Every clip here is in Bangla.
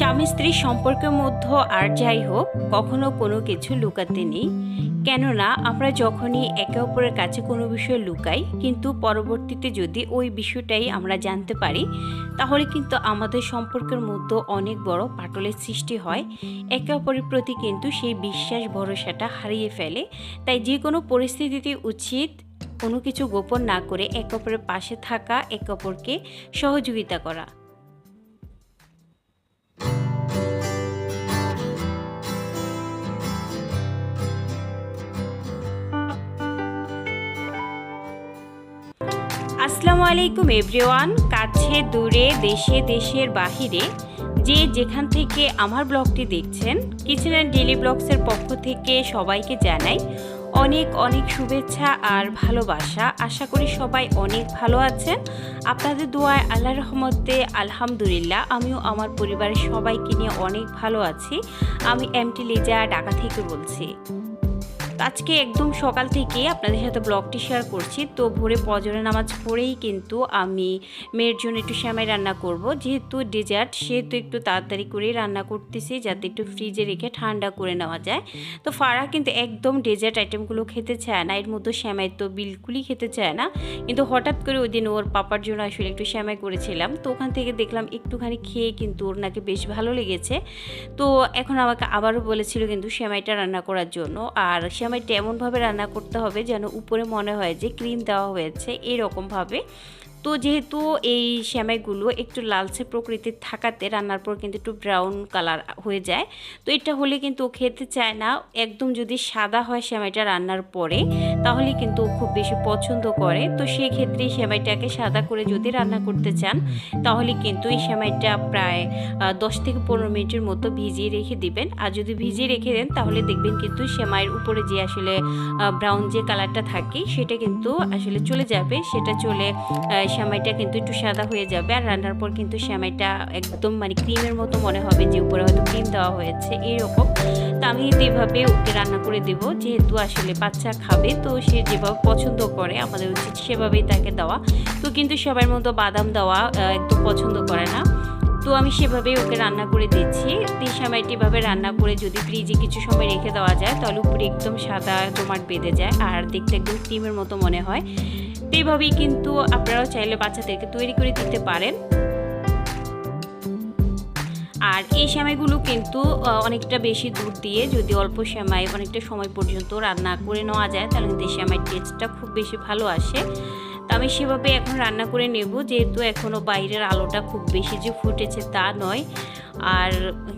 স্বামী স্ত্রীর সম্পর্কের মধ্যে আর যাই হোক, কখনো কোনো কিছু লুকাতে নেই। কেননা, আমরা যখনই একে অপরের কাছে কোনো বিষয় লুকাই, কিন্তু পরবর্তীতে যদি ওই বিষয়টাই আমরা জানতে পারি, তাহলে কিন্তু আমাদের সম্পর্কের মধ্যে অনেক বড় পাটলের সৃষ্টি হয়। একে অপরের প্রতি কিন্তু সেই বিশ্বাস, ভরসাটা হারিয়ে ফেলে। তাই যে কোনো পরিস্থিতিতে উচিত কোনো কিছু গোপন না করে একে অপরের পাশে থাকা, একে অপরকে সহযোগিতা করা। আসসালামু আলাইকুম, এভরিওয়ান। কাছে, দূরে, দেশে, দেশের বাহিরে যে যেখান থেকে আমার ব্লগটি দেখছেন, কিচেন অ্যান্ড ডেলি ব্লগসের পক্ষ থেকে সবাইকে জানাই অনেক অনেক শুভেচ্ছা আর ভালোবাসা। আশা করি সবাই অনেক ভালো আছেন। আপনাদের দোয়ায় আল্লাহ রহমতে, আলহামদুলিল্লাহ, আমিও আমার পরিবারের সবাইকে নিয়ে অনেক ভালো আছি। আমি এমটি লিজা ঢাকা থেকে বলছি। আজকে একদম সকাল থেকে আপনাদের সাথে ব্লগটি শেয়ার করছি। তো ভোরে পজরে নামাজ পড়েই কিন্তু আমি মেয়ের জন্য একটু শ্যামাই রান্না করব। যেহেতু ডেজার্ট সেহেতু একটু তাড়াতাড়ি করেই রান্না করতেছি যাতে একটু ফ্রিজে রেখে ঠান্ডা করে নেওয়া যায়। তো ফারা কিন্তু একদম ডেজার্ট আইটেমগুলো খেতে চায় না। এর মধ্যে শ্যামাই তো বিলকুলই খেতে চায় না। কিন্তু হঠাৎ করে ওই দিন ওর পাপার জন্য আসলে একটু শ্যামাই করেছিলাম। তো ওখান থেকে দেখলাম একটুখানি খেয়ে কিন্তু ওর নাকি বেশ ভালো লেগেছে। তো এখন আমাকে আবারও বলেছিল কিন্তু শ্যামাইটা রান্না করার জন্য। আর শ্যামাইটা তেমনভাবে রান্না করতে হবে যেন উপরে মনে হয় যে ক্রিম দেওয়া হয়েছে এরকমভাবে তো যেহেতু এই শ্যামাইগুলো একটু লালচে প্রকৃতির থাকাতে রান্নার পর কিন্তু একটু ব্রাউন কালার হয়ে যায়। তো এটা হলে কিন্তু ও খেতে চায় না। একদম যদি সাদা হয় শ্যামাইটা রান্নার পরে, তাহলে কিন্তু ও খুব বেশি পছন্দ করে। তো সেই ক্ষেত্রে শ্যামাইটাকে সাদা করে যদি রান্না করতে চান, তাহলে কিন্তু এই শ্যামাইটা প্রায় দশ থেকে পনেরো মিনিটের মতো ভিজিয়ে রেখে দিবেন। আর যদি ভিজিয়ে রেখে দেন, তাহলে দেখবেন কিন্তু শ্যামাইয়ের উপরে যে আসলে ব্রাউন যে কালারটা থাকে, সেটা কিন্তু আসলে চলে যাবে। সেটা চলে শ্যামাইটা কিন্তু একটু সাদা হয়ে যাবে আর রান্নার পর কিন্তু শ্যামাইটা একদম মানে ক্রিমের মতো মনে হবে যে উপরে হয়তো ক্রিম দেওয়া হয়েছে, এইরকম। তো আমি এভাবে ওকে রান্না করে দেবো, যেহেতু আসলে বাচ্চা খাবে, তো সে যেভাবে পছন্দ করে, আমাদের উচিত সেভাবেই তাকে দেওয়া। তো কিন্তু সবার মতো বাদাম দেওয়া একদম পছন্দ করে না। তো আমি সেভাবেই ওকে রান্না করে দিচ্ছি। এই সময়টি এভাবে রান্না করে যদি ফ্রিজে কিছু সময় রেখে দেওয়া যায়, তাহলে উপরে একদম সাদা জমাট বেঁধে যায়, আর দেখতে একদম ক্রিমের মতো মনে হয়। এইভাবেই কিন্তু আপনারাও চাইলে বাচ্চাদেরকে তৈরি করে দিতে পারেন। আর এই সেমাইগুলো কিন্তু অনেকটা বেশি দুধ দিয়ে যদি অল্প সেমাই অনেকটা সময় পর্যন্ত রান্না করে নেওয়া যায়, তাহলে কিন্তু এই সেমাইয়ের টেস্টটা খুব বেশি ভালো আসে। তো আমি সেভাবে এখন রান্না করে নেব, যেহেতু এখনও বাইরের আলোটা খুব বেশি যে ফুটেছে তা নয়। আর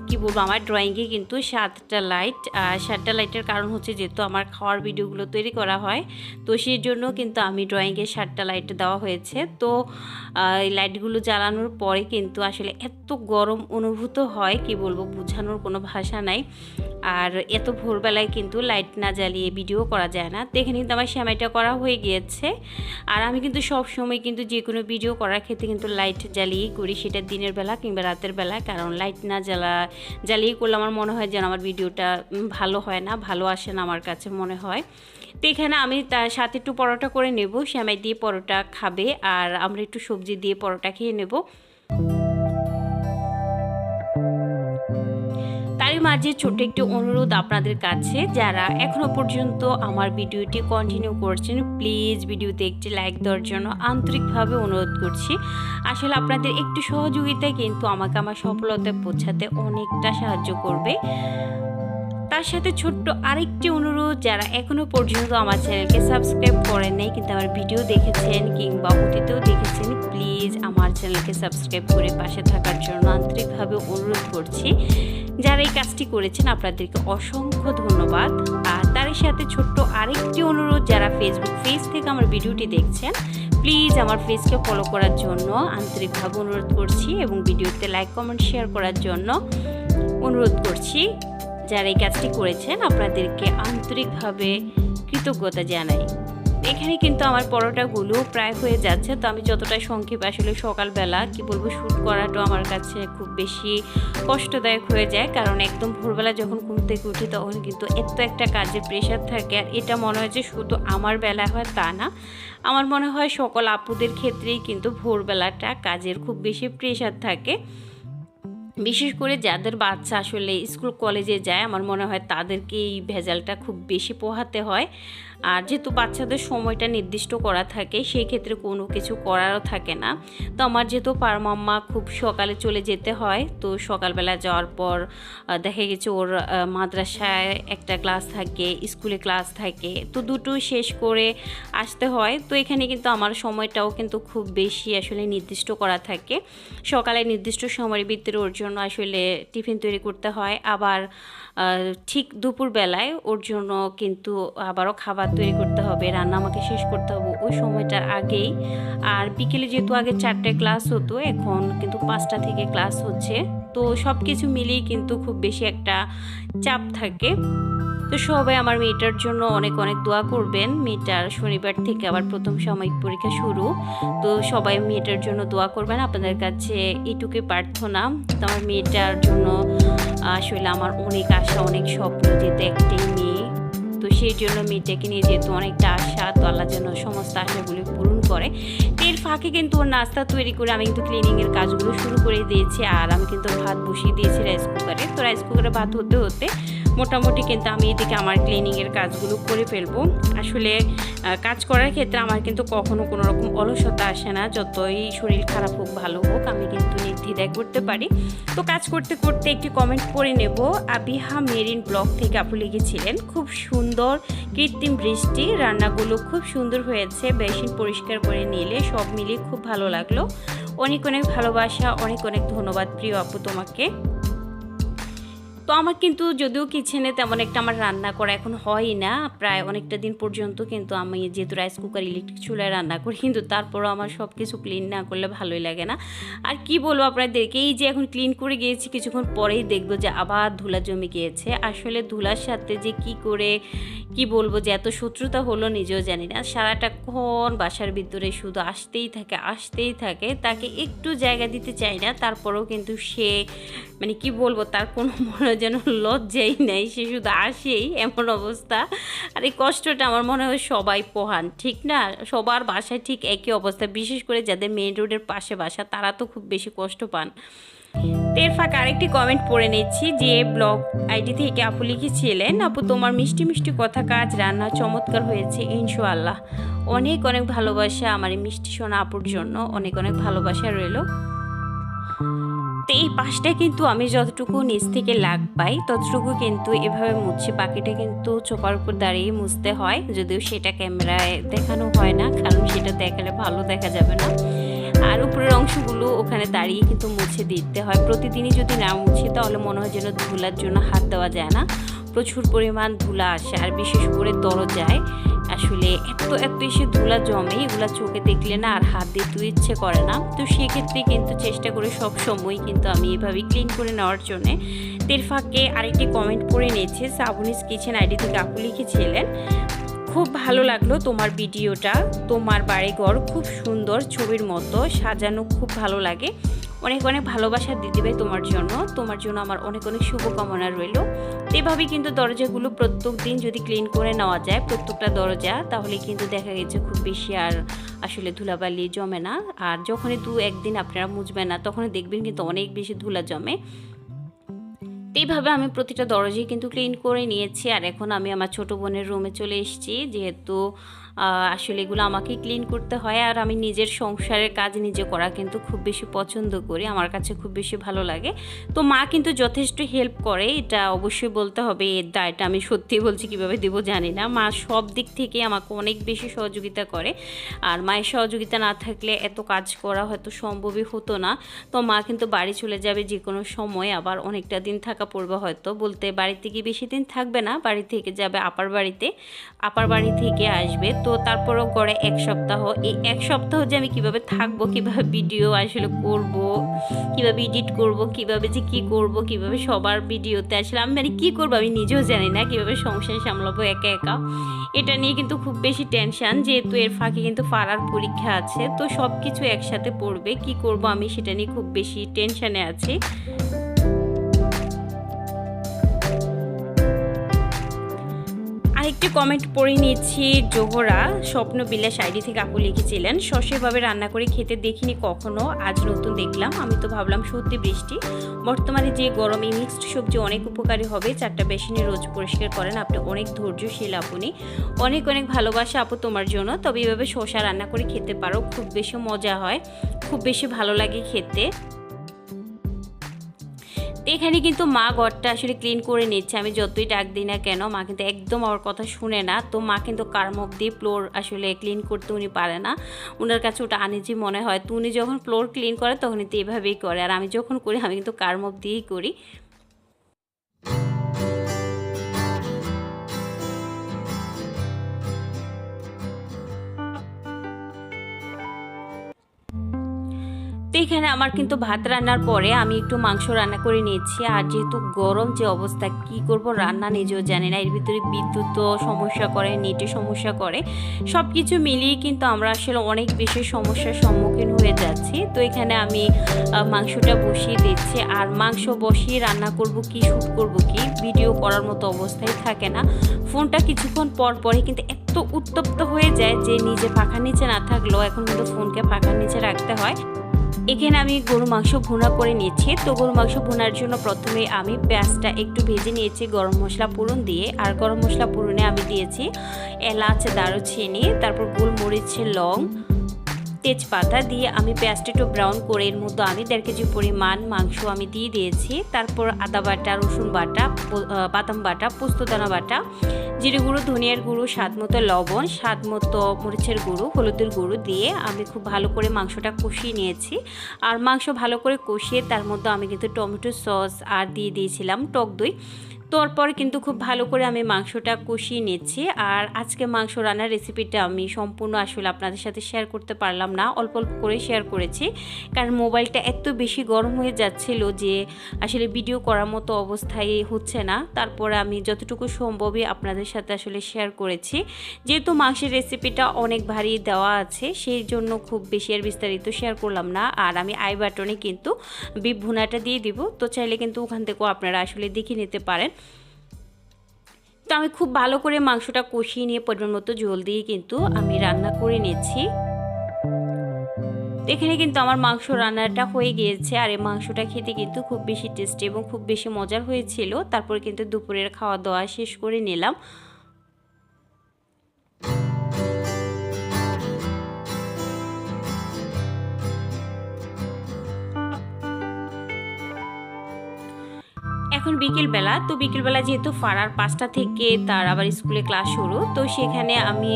কি বলব, আমার ড্রয়িংয়ে কিন্তু সাতটা লাইট আর সাতটা লাইটের কারণ হচ্ছে যেহেতু আমার খাওয়ার ভিডিওগুলো তৈরি করা হয়, তো সেই জন্য কিন্তু আমি ড্রয়িংয়ে সাতটা লাইট দেওয়া হয়েছে। তো এই লাইটগুলো জ্বালানোর পরে কিন্তু আসলে এত গরম অনুভূত হয়, কি বলব, বোঝানোর কোনো ভাষা নাই। আর এত ভোরবেলায় কিন্তু লাইট না জ্বালিয়ে ভিডিও করা যায় না। এখানে কিন্তু আমার সেমাইটা করা হয়ে গিয়েছে। আর আমি কিন্তু সব সময় কিন্তু যে কোনো ভিডিও করার ক্ষেত্রে কিন্তু লাইট জ্বালিয়েই করি। সেটা দিনের বেলা কিংবা রাতের বেলা, কারণ লাইট না জ্বালা, জ্বালিয়ে করলে আমার মনে হয় যেন আমার ভিডিওটা ভালো হয় না, ভালো আসে না আমার কাছে মনে হয়। তো এখানে আমি তার সাথে একটু পরোটা করে নেব। শ্যামাই দিয়ে পরোটা খাবে, আর আমরা একটু সবজি দিয়ে পরোটা খেয়ে নেব। মাঝে ছোট একটি অনুরোধ আপনাদের কাছে, যারা এখনও পর্যন্ত আমার ভিডিওটি কন্টিনিউ করছেন প্লিজ ভিডিওতে একটি লাইক দেওয়ার জন্য আন্তরিকভাবে অনুরোধ করছি। আসলে আপনাদের একটু সহযোগিতা কিন্তু আমাকে আমার সফলতায় পৌঁছাতে অনেকটা সাহায্য করবে। তার সাথে ছোট্ট আরেকটি অনুরোধ, যারা এখনও পর্যন্ত আমার চ্যানেলকে সাবস্ক্রাইব করেন নাই, কিন্তু আমার ভিডিও দেখেছেন কিংবা অতীতেও দেখেছেন, প্লিজ আমার চ্যানেলকে সাবস্ক্রাইব করে পাশে থাকার জন্য আন্তরিকভাবে অনুরোধ করছি। যারা এই কাজটি করেছেন, আপনাদেরকে অসংখ্য ধন্যবাদ। আর তার সাথে ছোট্ট আরেকটি অনুরোধ, যারা ফেসবুক পেজ থেকে আমার ভিডিওটি দেখছেন, প্লিজ আমার পেজকে ফলো করার জন্য আন্তরিকভাবে অনুরোধ করছি এবং ভিডিওতে লাইক কমেন্ট শেয়ার করার জন্য অনুরোধ করছি। যারা এই কাজটি করেছেন, আপনাদেরকে আন্তরিকভাবে কৃতজ্ঞতা জানাই। এখানে কিন্তু আমার পরোটাগুলো প্রায় হয়ে যাচ্ছে, তো আমি যতটা সংক্ষেপ আসলে সকালবেলা কি বলব শ্যুট করাটা আমার কাছে খুব বেশি কষ্টদায়ক হয়ে যায়, কারণ একদম ভোরবেলা যখন ঘুম থেকে উঠি তখন কিন্তু এত একটা কাজের প্রেশার থাকে, আর এটা মনে হয় যে শুধু আমার বেলা হয় তা না। আমার মনে হয় সকল আপুদের ক্ষেত্রেই কিন্তু ভোরবেলাটা কাজের খুব বেশি প্রেশার থাকে। বিশেষ করে যাদের বাচ্চা আসলে স্কুল কলেজে যায়, আমার মনে হয় তাদেরকে এই ভেজালটা খুব বেশি পোহাতে হয়। আর যেহেতু বাচ্চাদের সময়টা নির্দিষ্ট করা থাকে, সেই ক্ষেত্রে কোনো কিছু করারও থাকে না। তো আমার যেহেতু পারমাম্মা খুব সকালে চলে যেতে হয়, তো সকালবেলা যাওয়ার পর দেখা গেছে ওর মাদ্রাসায় একটা ক্লাস থাকে, স্কুলে ক্লাস থাকে, তো দুটো শেষ করে আসতে হয়। তো এখানে কিন্তু আমার সময়টাও কিন্তু খুব বেশি আসলে নির্দিষ্ট করা থাকে। সকালে নির্দিষ্ট সময়ের ভিতরে ওর জন্য আসলে টিফিন তৈরি করতে হয়। আবার ঠিক দুপুরবেলায় ওর জন্য কিন্তু আবারও খাবার তৈরি করতে হবে, রান্না আমাকে শেষ করতে হবে ওই সময়টার আগেই। আর বিকেলে যেহেতু আগে চারটে ক্লাস হতো, এখন কিন্তু পাঁচটা থেকে ক্লাস হচ্ছে। তো সব কিছু মিলিয়ে কিন্তু খুব বেশি একটা চাপ থাকে। তো সবাই আমার মেয়েটার জন্য অনেক অনেক দোয়া করবেন। মেয়েটার শনিবার থেকে আবার প্রথম সাময়িক পরীক্ষা শুরু। তো সবাই মেয়েটার জন্য দোয়া করবেন। আপনাদের কাছে এটুকুই প্রার্থনা তো আমার মেয়েটার জন্য আসলে আমার অনেক আশা, অনেক স্বপ্ন যেতে একটাই তো সেই জন্য মেয়েটাকে নিয়ে যেহেতু অনেকটা আশা তো আল্লাহ যেন সমস্ত আশাগুলি পূরণ করে। এর ফাঁকে কিন্তু ওর নাস্তা তৈরি করে আমি কিন্তু ক্লিনিংয়ের কাজগুলো শুরু করে দিয়েছি। আর আমি কিন্তু ভাত বসিয়ে দিয়েছি রাইস কুকারে তো রাইস কুকারে ভাত হতে হতে মোটামুটি কিন্তু আমি এদিকে আমার ক্লিনিংয়ের কাজগুলো করে ফেলব। আসলে কাজ করার ক্ষেত্রে আমার কিন্তু কখনো কোনো রকম অলসতা আসে না। যতই শরীর খারাপ হোক, ভালো হোক, আমি কিন্তু নির্দ্বিধায় করতে পারি। তো কাজ করতে করতে একটি কমেন্ট পড়ে নেব। আবিহা মেরিন ব্লগ থেকে আপু লিখেছিলেন, খুব সুন্দর কৃত্রিম বৃষ্টি, রান্নাগুলো খুব সুন্দর হয়েছে। বেসিন পরিষ্কার করে নিলে সব মিলিয়ে খুব ভালো লাগল। অনেক অনেক ভালোবাসা, অনেক অনেক ধন্যবাদ প্রিয় আপু তোমাকে। তো আমার কিন্তু যদিও কিচেনে তেমন একটা আমার রান্না করা এখন হয় না প্রায় অনেকটা দিন পর্যন্ত কিন্তু আমি যেহেতু রাইস কুকার ইলেকট্রিক চুলায় রান্না করি কিন্তু তারপরও আমার সব কিছু ক্লিন না করলে ভালোই লাগে না। আর কি বলব আপনাদেরকে এই যে এখন ক্লিন করে গিয়েছি কিছুক্ষণ পরেই দেখব যে আবার ধুলা জমে গিয়েছে। আসলে ধুলার সাথে যে কি করে কি বলব যে এত শত্রুতা হলো নিজেও জানি না। সারাটাক্ষণ বাসার ভিতরে শুধু আসতেই থাকে আসতেই থাকে তাকে একটু জায়গা দিতে চাই না তারপরেও কিন্তু সে মানে কি বলব তার কোনো মনে যেন লজ্জাই নেই, সে শুধু আসেই এমন অবস্থা। আর এই কষ্টটা আমার মনে হয় সবাই পোহান, ঠিক না? সবার বাসায় ঠিক একই অবস্থা, বিশেষ করে যাদের মেইন রোডের পাশে বাসা, তারা তো খুব বেশি কষ্ট পান। এর ফাঁকে আরেকটি কমেন্ট পড়ে নিচ্ছি, যে ব্লগ আইডি থেকে আপু লিখেছিলেন, আপু, তোমার মিষ্টি মিষ্টি কথা কাজ রান্না চমৎকার হয়েছে, ইনশাআল্লাহ। অনেক অনেক ভালোবাসা আমার এই মিষ্টি সোনা আপুর জন্য, অনেক অনেক ভালোবাসা রইল। তো এই পাশটা কিন্তু আমি যতটুকু নিচ থেকে লাগ পাই, ততটুকু কিন্তু এভাবে মুছছি বাকিটা কিন্তু চোপার উপর দাঁড়িয়ে মুছতে হয়, যদিও সেটা ক্যামেরায় দেখানো হয় না, কারণ সেটা দেখালে ভালো দেখা যাবে না। আর উপরের অংশগুলো ওখানে দাঁড়িয়ে কিন্তু মুছে দিতে হয়। প্রতিদিনই যদি না মুছি, তাহলে মনে হয় যেন ধুলার জন্য হাত দেওয়া যায় না। প্রচুর পরিমাণ ধুলা আসে, আর বিশেষ করে দরজায়। আসলে এত এত এসে ধুলা জমে, এগুলা চোখে দেখলে না আর হাত দিয়ে তো ইচ্ছে করে না। তো সেক্ষেত্রে কিন্তু চেষ্টা করে সব সময় কিন্তু আমি এভাবে ক্লিন করে নেওয়ার জন্যে। তের ফাঁকে আরেকটি কমেন্ট পড়ে নিয়েছে সাবুনিস কিচেন আইডি থেকে আপু লিখেছিলেন, খুব ভালো লাগল তোমার ভিডিওটা তোমার বাড়িঘর খুব সুন্দর, ছবির মতো, সাজানো খুব ভালো লাগে। অনেক অনেক ভালোবাসা দিদি ভাই তোমার জন্য। তোমার জন্য আমার অনেক অনেক শুভকামনা রইল। এভাবেই কিন্তু দরজাগুলো প্রত্যেক দিন যদি ক্লিন করে নেওয়া যায়, প্রত্যেকটা দরজা, তাহলে কিন্তু দেখা গেছে খুব বেশি আর আসলে ধুলাবালি জমে না। আর যখনই দু একদিন আপনারা মুছবেন না, তখনই দেখবেন কিন্তু অনেক বেশি ধুলা জমে। এইভাবে আমি প্রতিটা দরজাই কিন্তু ক্লিন করে নিয়েছি। আর এখন আমি আমার ছোট বোনের রুমে চলে এসেছি। যেহেতু আসলে এগুলো আমাকেই ক্লিন করতে হয় আর আমি নিজের সংসারের কাজ নিজে করা কিন্তু খুব বেশি পছন্দ করি। আমার কাছে খুব বেশি ভালো লাগে। তো মা কিন্তু যথেষ্ট হেল্প করে। এটা অবশ্যই বলতে হবে, এর দায়টা আমি সত্যি বলছি কীভাবে দেবো জানি না। মা সব দিক থেকে আমাকে অনেক বেশি সহযোগিতা করে। আর মায়ের সহযোগিতা না থাকলে এত কাজ করা হয়তো সম্ভবই হতো না। তো মা কিন্তু বাড়ি চলে যাবে যে কোনো সময়, আবার অনেকটা দিন থাকা পড়বে হয়তো। বলতে বাড়ি থেকে বেশি দিন থাকবে না, বাড়ি থেকে যাবে আপার বাড়িতে। আপার বাড়ি থেকে আসবে। তো তারপরও গড়ে এক সপ্তাহ। এই এক সপ্তাহ যে আমি কীভাবে থাকব, কীভাবে ভিডিও আসলে করব, কীভাবে এডিট করব, কীভাবে যে কি করব, কীভাবে সবার ভিডিওতে আসলে আমি মানে কী করব আমি নিজেও জানি না, কীভাবে সংসার সামলাবো একা একা। এটা নিয়ে কিন্তু খুব বেশি টেনশান যেহেতু এর ফাঁকে কিন্তু ফারার পরীক্ষা আছে। তো সব কিছু একসাথে পড়বে, কি করব আমি সেটা নিয়ে খুব বেশি টেনশানে আছি। একটি কমেন্ট পড়ে নিয়েছি, জোহরা, স্বপ্ন বিলাস আইডি থেকে আপু লিখেছিলেন, সসেভাবে রান্না করে খেতে দেখিনি কখনো, আজ নতুন দেখলাম, আমি তো ভাবলাম সত্যি বৃষ্টি। বর্তমানে যে গরমে মিক্সড সবজি অনেক উপকারী হবে, চারটা বেসিনে রোজ পরিষ্কার করেন আপনি, অনেক ধৈর্যশীল আপনি। অনেক অনেক ভালোবাসা আপু তোমার জন্য, তবে এভাবে শসা রান্না করে খেতে পারো, খুব বেশি মজা হয়, খুব বেশি ভালো লাগে খেতে। এখানে কিন্তু মা ঘরটা আসলে ক্লিন করে নিচ্ছে। আমি যতই ডাক দিই না কেন, মা কিন্তু একদম আমার কথা শুনে না। তো মা কিন্তু কার মুখ দিয়ে ফ্লোর আসলে ক্লিন করতে উনি পারে না। ওনার কাছে ওটা আনিজি মনে হয়। তো উনি যখন ফ্লোর ক্লিন করে তখন তো এভাবেই করে। আর আমি যখন করি, আমি কিন্তু কার মুখ দিয়েই করি। তো এখানে আমার কিন্তু ভাত রান্নার পরে আমি একটু মাংস রান্না করে নিয়েছি। আর যেহেতু গরম যে অবস্থা, কি করব রান্না নিজেও জানি না। এর ভিতরে বিদ্যুৎ সমস্যা করে নেটে সমস্যা করে। সব কিছু মিলিয়ে কিন্তু আমরা আসলে অনেক বেশি সমস্যার সম্মুখীন হয়ে যাচ্ছি। তো এখানে আমি মাংসটা বসিয়ে দিচ্ছি। আর মাংস বসিয়ে রান্না করব কি শ্যুট করব কি, ভিডিও করার মতো অবস্থায় থাকে না। ফোনটা কিছুক্ষণ পর পরে কিন্তু এত উত্তপ্ত হয়ে যায় যে নিজে পাখার নিচে না থাকলেও এখন কিন্তু ফোনকে পাখার নিচে রাখতে হয়। এখানে আমি গরু মাংস ভুনা করে নিয়েছি তো গরু মাংস ভুনার জন্য প্রথমে আমি পেঁয়াজটা একটু ভেজে নিয়েছি, গরম মশলা পুরন দিয়ে। আর গরম মশলা পুরনে আমি দিয়েছি এলাচ, দারুচিনি, তারপর গোলমরিচ, লং তেজপাতা দিয়ে আমি পেঁয়াজটা ব্রাউন করে এর মধ্যে আমি দেড় কেজি পরিমাণ মাংস আমি দিয়ে দিয়েছি। তারপর আদা বাটা, রসুন বাটা বাদাম বাটা পোস্তদানা বাটা, জিরে গুঁড়ো, ধনিয়ার গুঁড়ো, স্বাদ মতো লবণ, স্বাদ মতো মরিচের গুঁড়ো, হলুদের গুঁড়ো দিয়ে আমি খুব ভালো করে মাংসটা কষিয়ে নিয়েছি। আর মাংস ভালো করে কষিয়ে তার মধ্যে আমি কিন্তু টমেটো সস আর দিয়ে দিয়েছিলাম টক দই। তারপর কিন্তু খুব ভালো করে আমি মাংসটা কষিয়ে নিচ্ছি। আর আজকে মাংস রান্নার রেসিপিটা আমি সম্পূর্ণ আসলে আপনাদের সাথে শেয়ার করতে পারলাম না। অল্প অল্প করে শেয়ার করেছি। কারণ মোবাইলটা এত বেশি গরম হয়ে যাচ্ছিল যে আসলে ভিডিও করার মতো অবস্থায় হচ্ছে না। তারপরে আমি যতটুকু সম্ভবই আপনাদের সাথে আসলে শেয়ার করেছি। যেহেতু মাংসের রেসিপিটা অনেক ভারী দেওয়া আছে, সেই জন্য খুব বেশি আর বিস্তারিত শেয়ার করলাম না। আর আমি আই বাটনে কিন্তু বিপ ভুনাটা দিয়ে দিব। তো চাইলে কিন্তু ওখান থেকেও আপনারা আসলে দেখে নিতে পারেন। তো আমি খুব ভালো করে মাংসটা কষিয়ে নিয়ে পরিমাণ মতো জল দিয়ে কিন্তু আমি রান্না করে নিচ্ছি এখানে কিন্তু আমার মাংস রান্নাটা হয়ে গিয়েছে আর এই মাংসটা খেতে কিন্তু খুব বেশি টেস্টি এবং খুব বেশি মজার হয়েছিল। তারপর কিন্তু দুপুরের খাওয়া দাওয়া শেষ করে নিলাম। এখন বিকেলবেলা, তো বিকেলবেলা যেহেতু ফারার পাঁচটা থেকে তার আবার স্কুলে ক্লাস শুরু, তো সেখানে আমি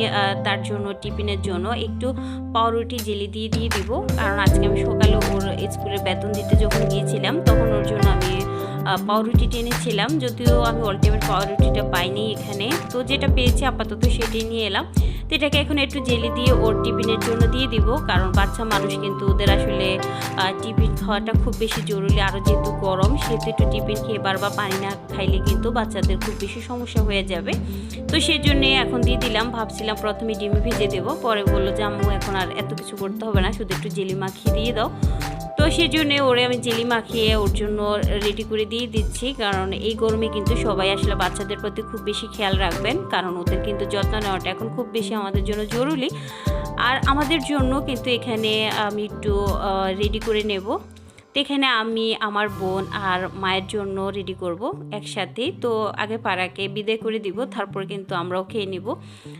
তার জন্য টিফিনের জন্য একটু পাউরুটি জেলি দিয়ে দিয়ে দিব। কারণ আজকে আমি সকালে ওর স্কুলের বেতন দিতে যখন গিয়েছিলাম, তখন ওর জন্য আমি পাউরুটি টেনেছিলাম, যদিও আমি অল্টিমেট পাউরুটিটা পাইনি এখানে। তো যেটা পেয়েছি আপাতত সেটাই নিয়ে এলাম। তো এটাকে এখন একটু জেলি দিয়ে ওর টিফিনের জন্য দিয়ে দিব, কারণ বাচ্চা মানুষ কিন্তু ওদের আসলে টিফিন খাওয়াটা খুব বেশি জরুরি আরও যেহেতু গরম, সেহেতু একটু টিফিন খেয়ে বারবার পানি না খাইলে কিন্তু বাচ্চাদের খুব বেশি সমস্যা হয়ে যাবে। তো সেই জন্যে এখন দিয়ে দিলাম, ভাবছিলাম প্রথমে ডিমে ভেজে দেবো, পরে বলল যে আম্মু এখন আর এত কিছু করতে হবে না, শুধু একটু জেলি মাখিয়ে দিয়ে দাও। তো সেই জন্য ওরে আমি জেলি মাখিয়ে ওর জন্য রেডি করে দিয়ে দিচ্ছি। কারণ এই গরমে কিন্তু সবাই আসলে বাচ্চাদের প্রতি খুব বেশি খেয়াল রাখবেন। কারণ ওদের কিন্তু যত্ন নেওয়াটা এখন খুব বেশি আমাদের জন্য জরুরি। আর আমাদের জন্য কিন্তু এখানে আমি একটু রেডি করে নেব। এখানে আমি আমার বোন আর মায়ের জন্য রেডি করব একসাথে। তো আগে পাড়াকে বিদায় করে দিব, তারপর কিন্তু আমরাও খেয়ে নিব।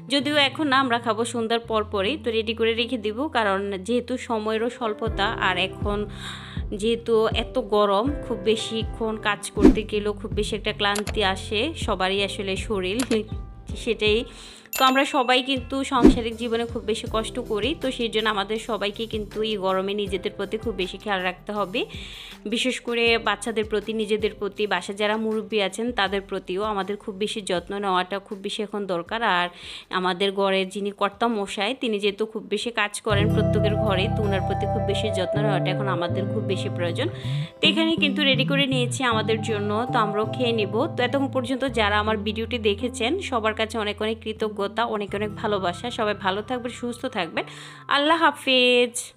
যদিও এখন না, আমরা খাব সন্ধ্যার পর পরেই, তো রেডি করে রেখে দিব। কারণ যেহেতু সময়েরও স্বল্পতা, আর এখন যেহেতু এত গরম, খুব বেশিক্ষণ কাজ করতে গেলেও খুব বেশি একটা ক্লান্তি আসে, সবারই আসলে শরীর। সেটাই তো আমরা সবাই কিন্তু সাংসারিক জীবনে খুব বেশি কষ্ট করি, তো সেই জন্য আমাদের সবাইকে কিন্তু এই গরমে নিজেদের প্রতি খুব বেশি খেয়াল রাখতে হবে। বিশেষ করে বাচ্চাদের প্রতি, নিজেদের প্রতি, বাসা যারা মুরব্বী আছেন, তাদের প্রতিও আমাদের খুব বেশি যত্ন নেওয়াটা খুব বেশি এখন দরকার। আর আমাদের ঘরের যিনি কর্তা মশাই তিনি যেহেতু খুব বেশি কাজ করেন প্রত্যেকের ঘরে, তো ওনার প্রতি খুব বেশি যত্ন নেওয়াটা এখন আমাদের খুব বেশি প্রয়োজন। তো এখানে কিন্তু রেডি করে নিয়েছি আমাদের জন্য, তো আমরাও খেয়ে নিব। তো এতক্ষণ পর্যন্ত যারা আমার ভিডিওটি দেখেছেন, সবার কাছে অনেক অনেক কৃতজ্ঞতা অনেক অনেক ভালোবাসা। সবাই ভালো থাকবেন সুস্থ থাকবেন। আল্লাহ হাফেজ।